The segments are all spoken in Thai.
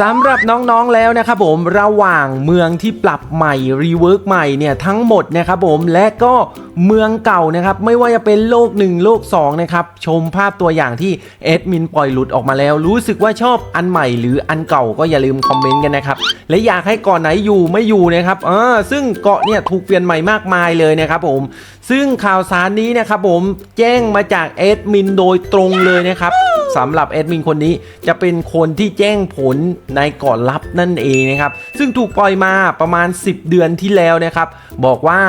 สำหรับน้องๆแล้วนะครับผมระหว่างเมืองที่ปรับใหม่รีเวิร์กใหม่เนี่ยทั้งหมดนะครับผมและก็เมืองเก่านะครับไม่ว่าจะเป็นโลก 1 โลก2นะครับชมภาพตัวอย่างที่เอดมินปล่อยหลุดออกมาแล้ว รู้สึกว่าชอบอันใหม่หรืออันเก่าก็อย่าลืมคอมเมนต์กันนะครับและอยากให้เกาะไหนอยู่ไม่อยู่นะครับเออซึ่งเกาะเนี่ยถูกเปลี่ยนใหม่มากมายเลยนะครับผม ซึ่งข่าวสารนี้นะครับผมแจ้งมาจากเอดมินโดยตรงเลยนะครับสำหรับแอดมินคนนี้จะเป็นคนที่แจ้งผลในก่อนลับนั่นเองนะครับ ซึ่งถูกปล่อยมาประมาณ 10 เดือนที่แล้วนะครับ บอกว่า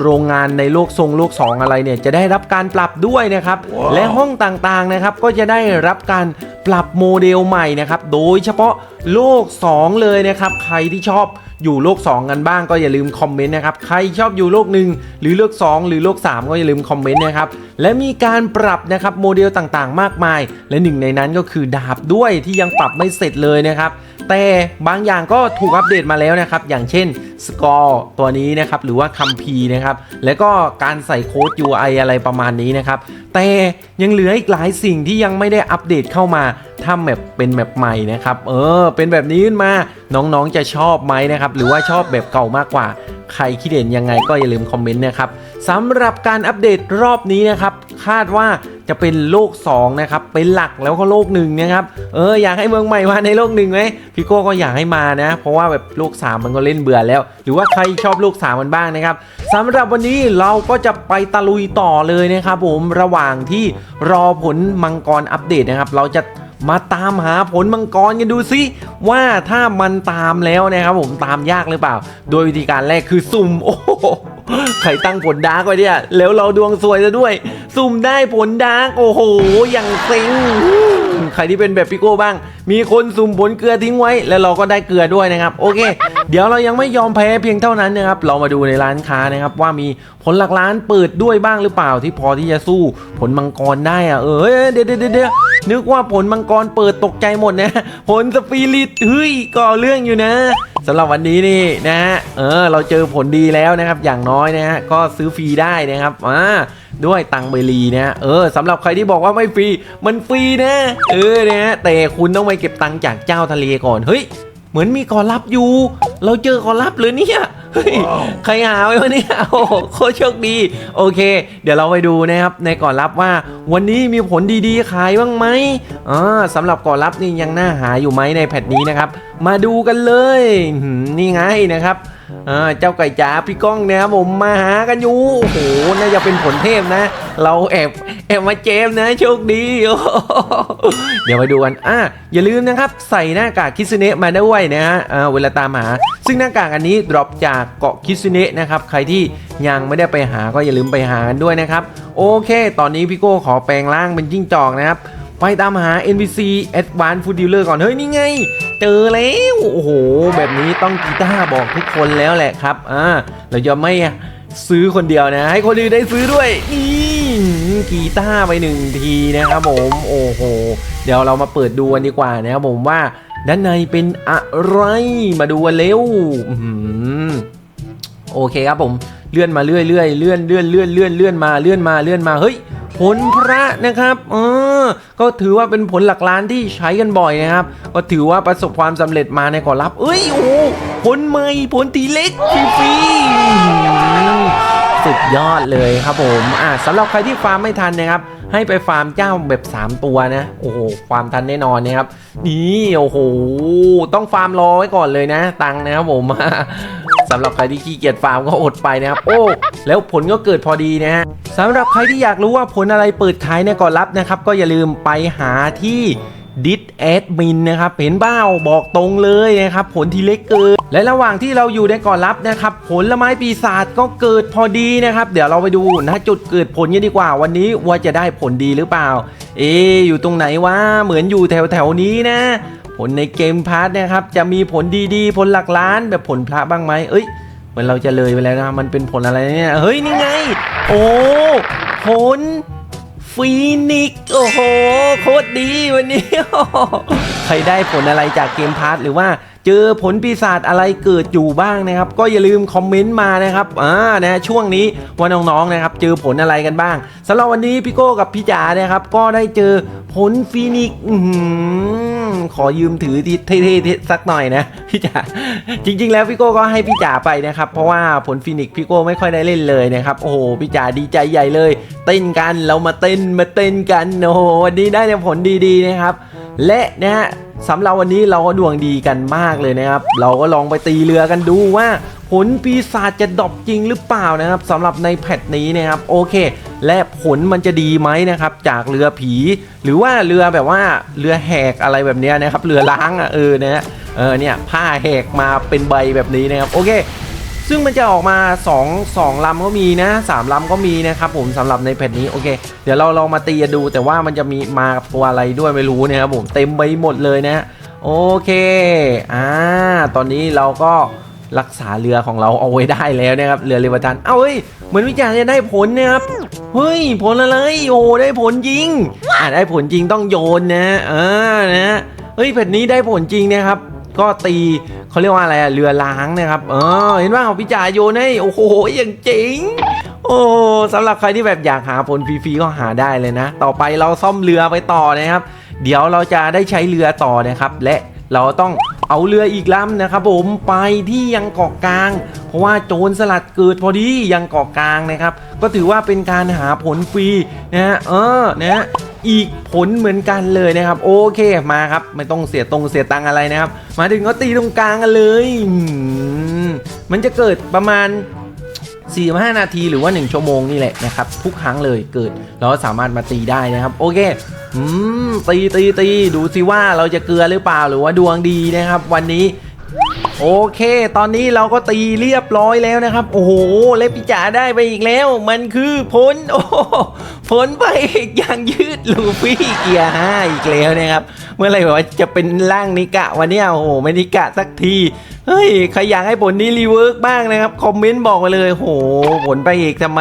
โรงงานในโลกทรงโลก 2 อะไรเนี่ยจะได้รับการปรับด้วยนะครับและห้องต่างๆนะครับก็จะได้รับการปรับโมเดลใหม่นะครับ โดยเฉพาะโลก 2 เลยนะครับ ใครที่ชอบ อยู่โลก 2 กันบ้างก็อย่าลืมคอมเมนต์นะครับ ใครชอบอยู่โลก 1 หรือโลก 2 หรือโลก 3 ก็อย่าลืมคอมเมนต์นะครับ และมีการปรับนะครับโมเดลต่างๆ มากมาย และหนึ่งในนั้นก็คือดาบด้วยที่ยังปรับไม่เสร็จเลยนะครับ แต่บางอย่างก็ถูกอัปเดตมาแล้วนะครับ อย่างเช่นสกอร์ตัวนี้นะครับ หรือว่าคัมพีนะครับ แล้วก็การใส่โค้ด UI อะไรประมาณนี้นะครับ แต่ยังเหลืออีกหลายสิ่งที่ยังไม่ได้อัปเดตเข้ามาถ้าแมปเป็นแมปใหม่นะครับ เออ เป็นแบบนี้ขึ้นมา น้องๆจะชอบไหมนะครับ หรือว่าชอบแบบเก่ามากกว่า ใครคิดเห็นยังไงก็อย่าลืมคอมเมนต์นะครับสำหรับการอัปเดตรอบนี้นะครับ คาดว่า จะเป็นโลก2นะครับเป็นหลักแล้วก็โลกหนึ่งนะครับเอออยากให้เมืองใหม่มาในโลกหนึ่งไหมพี่โก้ก็อยากให้มานะ เพราะว่าแบบโลก 3 มันก็เล่นเบื่อแล้ว หรือว่าใครชอบโลก3มันบ้างนะครับสำหรับวันนี้เราก็จะไปตะลุยต่อเลยนะครับผมระหว่างที่รอผลมังกรอัปเดตนะครับ เราจะมาตามหาผลมังกรกันดูสิว่าถ้ามันตามแล้วนะครับผมตามยากหรือเปล่า โดยวิธีการแรกคือสุ่มโอ้โห ครตั้งผลดาร์กไว้เนี่ยแล้วเราดวงสวยซะด้วย สุ่มได้ผลดาร์กโอ้โหอย่างซิง ใครที่เป็นแบบพี่โก้บ้าง มีคนสุ่มผลเกลือทิ้งไว้ แล้วเราก็ได้เกลือด้วยนะครับ โอเค เดี๋ยวเรายังไม่ยอมแพ้เพียงเท่านั้นนะครับ เรามาดูในร้านค้านะครับ ว่ามีผลหลักล้านเปิดด้วยบ้างหรือเปล่าที่พอที่จะสู้ผลมังกรได้อะเออเดี๋ยเดี๋ยวเดี๋ยวนึกว่าผลมังกรเปิดตกใจหมดนะ ผลสปิริตเฮ้ยก่อเรื่องอยู่นะสำหรับวันนี้นี่นะฮะเออเราเจอผลดีแล้วนะครับ อย่างน้อยนะฮะก็ซื้อฟรีได้นะครับอ่า ด้วยตังเบลีนะฮะเออสำหรับใครที่บอกว่าไม่ฟรีมันฟรีนะเออนะฮะแต่คุณต้องไปเก็บตังค์จากเจ้าทะเลก่อนเฮ้ยเหมือนมีกอลับอยู่ เราเจอกอลับเลยเนี่ยเฮ้ยใครหาไว้วะเนี่ยโอ้โหโคตรโชคดี โอเค เดี๋ยวเราไปดูนะครับในก่อนรับว่า วันนี้มีผลดีๆขายบ้างไหมอ่าสำหรับก่อนรับนี่ยังน่าหาอยู่ไหมในแพทนี้นะครับ มาดูกันเลยหืมนี่ไงนะครับ อ่าเจ้าไก่จ๋าพี่ก้องเนี่ยครับผมมาหากันอยู่โอ้โหน่าจะเป็นผลเทพนะ เราแอบแอบมาเจมนะโชคดีเดี๋ยวมาดูกันอะอย่าลืมนะครับ ใส่หน้ากากคิสเนะมาด้วยนะฮะอ่าเวลาตามหา ซึ่งหน้ากากอันนี้ดรอปจากเกาะคิสเนะนะครับใครที่ยังไม่ได้ไปหาก็อย่าลืมไปหากันด้วยนะครับ โอเค ตอนนี้พี่โก้ขอแปลงร่างเป็นจิ้งจอกนะครับ ไปตามหา NPC Advanced Food Dealer ก่อน เฮ้ย นี่ไง เจอแล้ว โอ้โห แบบนี้ต้องกีตาร์บอกทุกคนแล้วแหละครับ อ่า เราจะไม่ซื้อคนเดียวนะ ให้คนอื่นได้ซื้อด้วย นี่กีตาร์ไปหนึ่งทีนะครับผม โอ้โห เดี๋ยวเรามาเปิดดูกันดีกว่านะครับผมว่า ด้านในเป็นอะไร มาดูกันเร็วโอเคครับผม เลื่อนมาเรื่อยเรื่อยเลื่อนเลื่อนเลื่อนเลื่อนเลื่อนมาเลื่อนมาเลื่อนมาเฮ้ยผลพระนะครับเออก็ถือว่าเป็นผลหลักล้านที่ใช้กันบ่อยนะครับ ก็ถือว่าประสบความสำเร็จมาในก่อนรับ เอ้ยโอ้โหผลใหม่ผลตีเล็กฟรีสุดยอดเลยครับผมอะสำหรับใครที่ฟาร์มไม่ทันนะครับให้ไปฟาร์มเจ้าแบบ 3 ตัวนะ โอ้โหฟาร์มทันแน่นอนนะครับนี่โอ้โหต้องฟาร์มรอไว้ก่อนเลยนะ ตังนะครับผม สำหรับใครที่ขี้เกียจฟาร์มก็อดไปนะครับ โอ้ แล้วผลก็เกิดพอดีนะฮะสำหรับใครที่อยากรู้ว่าผลอะไรเปิดขายในก่อนรับนะครับ ก็อย่าลืมไปหาที่ดิสแอดมินนะครับ เห็นเบ้าบอกตรงเลยนะครับ ผลที่เล็กเกิน และระหว่างที่เราอยู่ในก่อนรับนะครับ ผลไม้ปีศาจก็เกิดพอดีนะครับ เดี๋ยวเราไปดูนะจุดเกิดผลกันดีกว่า วันนี้ว่าจะได้ผลดีหรือเปล่า เอะอยู่ตรงไหนวะเหมือนอยู่แถวแถวนี้นะ ผลในเกมพาร์ทนะครับจะมีผลดีๆ ผลหลักล้านแบบผลพระบ้างไหมเอ้ยเหมือนเราจะเลยไปแล้วนะมันเป็นผลอะไรเนี่ยเฮ้ยนี่ไง โอ้ผลฟีนิกซ์โอ้โหโคตรดีวันนี้ ใครได้ผลอะไรจากเกมพาร์ทหรือว่าเจอผลปีศาจอะไรเกิดอยู่บ้างนะครับ ก็อย่าลืมคอมเมนต์มานะครับอ่านะช่วงนี้ว่าน้องๆนะครับ เจอผลอะไรกันบ้างสำหรับวันนี้พี่โก้กับพี่จ๋านะครับ ก็ได้เจอผลฟีนิกขอยืมถือที่เท่ๆสักหน่อยนะพี่จ๋าจริง ๆ แล้วพี่โก้ก็ให้พี่จ๋าไปนะครับ เพราะว่าผลฟีนิกพี่โก้ไม่ค่อยได้เล่นเลยนะครับโอ้โหพี่จ๋าดีใจใหญ่เลย เต้นกันเรามาเต้นมาเต้นกันโอ้โหวันนี้ได้ผลดีๆนะครับ และนะฮะสำหรับวันนี้เราก็ดวงดีกันมากเลยนะครับ เราก็ลองไปตีเรือกันดูว่า ผลปีศาจจะดรอปจริงหรือเปล่านะครับสำหรับในแพทนี้นะครับโอเค และผลมันจะดีไหมนะครับ จากเรือผี หรือว่าเรือแบบว่าเรือแหกอะไรแบบนี้นะครับ เรือล้างอะเออนะฮะเออเนี่ยผ้าแหกมาเป็นใบแบบนี้นะครับโอเค ซึ่งมันจะออกมา 2 2ลำก็มีนะ3ลำก็มีนะครับผมสำหรับในแผ่นนี้โอเค เดี๋ยวเราลองมาตีดู แต่ว่ามันจะมีมาตัวอะไรด้วยไม่รู้นะครับผมเต็มไปหมดเลยนะโอเคอ่าตอนนี้เราก็รักษาเรือของเราเอาไว้ได้แล้วนะครับเรือเรวตันเอ้าเฮ้ยเหมือนวิจารณ์จะได้ผลนะครับเฮ้ยผลอะไรโอ้ได้ผลจริงอ่าได้ผลจริงต้องโยนนะอ่านะเฮ้ยแผ่นนี้ได้ผลจริงนะครับ ก็ตีเขาเรียกว่าอะไรอะเรือล้างนะครับเออเห็นว่าพี่จ่าโยนให้โอ้โหอย่างเจ๋งโอ้สำหรับใครที่แบบอยากหาผลฟรีๆก็หาได้เลยนะ ต่อไปเราซ่อมเรือไปต่อนะครับ เดี๋ยวเราจะได้ใช้เรือต่อนะครับ และเราต้องเอาเรืออีกลำนะครับผมไปที่ยังเกาะกลาง เพราะว่าโจรสลัดเกิดพอดียังเกาะกลางนะครับ ก็ถือว่าเป็นการหาผลฟรีนะฮะเออนะฮะ อีกผลเหมือนกันเลยนะครับ โอเคมาครับ ไม่ต้องเสียตรงเสียตังอะไรนะครับ มาถึงก็ตีตรงกลางกันเลยมันจะเกิดประมาณ45นาทีหรือว่า 1 ชั่วโมงนี่แหละนะครับ ทุกครั้งเลยเกิดเราก็สามารถมาตีได้นะครับ โอเคอืมตีตีตีดูสิว่าเราจะเกลือหรือเปล่าหรือว่าดวงดีนะครับ วันนี้ โอเค ตอนนี้เราก็ตีเรียบร้อยแล้วนะครับ โอ้โห เล็บพิจาได้ไปอีกแล้ว มันคือผลโอ้โหผลไปอีกอย่างยืดลูฟี่เกียร์ห้าอีกแล้วนะครับ เมื่อไหรบอกว่าจะเป็นร่างนิกะวันนี้โอ้โหไม่นิกะสักทีเฮ้ยใครอยากให้ผลนี้รีเวิร์กบ้างนะครับ คอมเมนต์บอกมาเลยโอ้โหผลไปอีกทำไม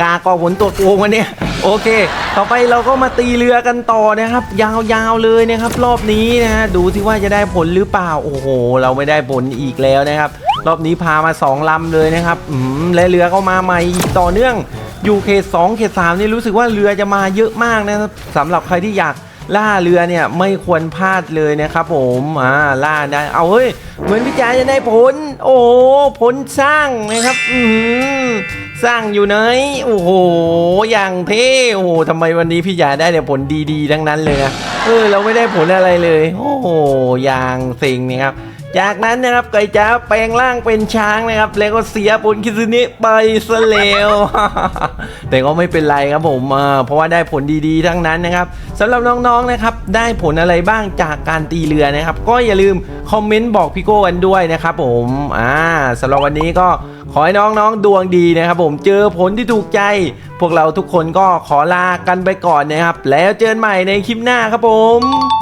กากอผลตรวโกงวันเนี้ย โอเค ต่อไปเราก็มาตีเรือกันต่อนะครับ ยาวๆเลยนะครับ รอบนี้นะฮะดูสิว่าจะได้ผลหรือเปล่า โอ้โห เราไม่ได้ผลอีกแล้วนะครับ รอบนี้พามาสองลำเลยนะครับอืมและเรือก็มาใหม่อีกต่อเนื่องอยู่เขต2เขต3นี่รู้สึกว่าเรือจะมาเยอะมากนะครับสำหรับใครที่อยากล่าเรือเนี่ยไม่ควรพลาดเลยนะครับผมอ่าล่าได้เอาเฮ้ยเหมือนพี่จ๋าจะได้ผล โอ้ผลสร้างนะครับ อื สร้างอยู่ไหนโอ้โหอย่างเท่โอ้โหทำไมวันนี้พี่ยาได้แต่ผลดีๆทั้งนั้นเลยนะเออเราไม่ได้ผลอะไรเลย โอ้โหอย่างเซ็งนี่ครับ จากนั้นนะครับไก่จ้าแปลงร่างเป็นช้างนะครับ แล้วก็เสียผลคิซึนะไปซะแล้วแต่ก็ไม่เป็นไรครับผมเออเพราะว่าได้ผลดีๆทั้งนั้นนะครับสำหรับน้องๆนะครับ ได้ผลอะไรบ้างจากการตีเรือนะครับ ก็อย่าลืมคอมเมนต์บอกพี่โก้กันด้วยนะครับผมอ่าสำหรับวันนี้ก็ขอให้น้องๆดวงดีนะครับ ผมเจอผลที่ถูกใจ พวกเราทุกคนก็ขอลากันไปก่อนนะครับ แล้วเจอกันใหม่ในคลิปหน้าครับผม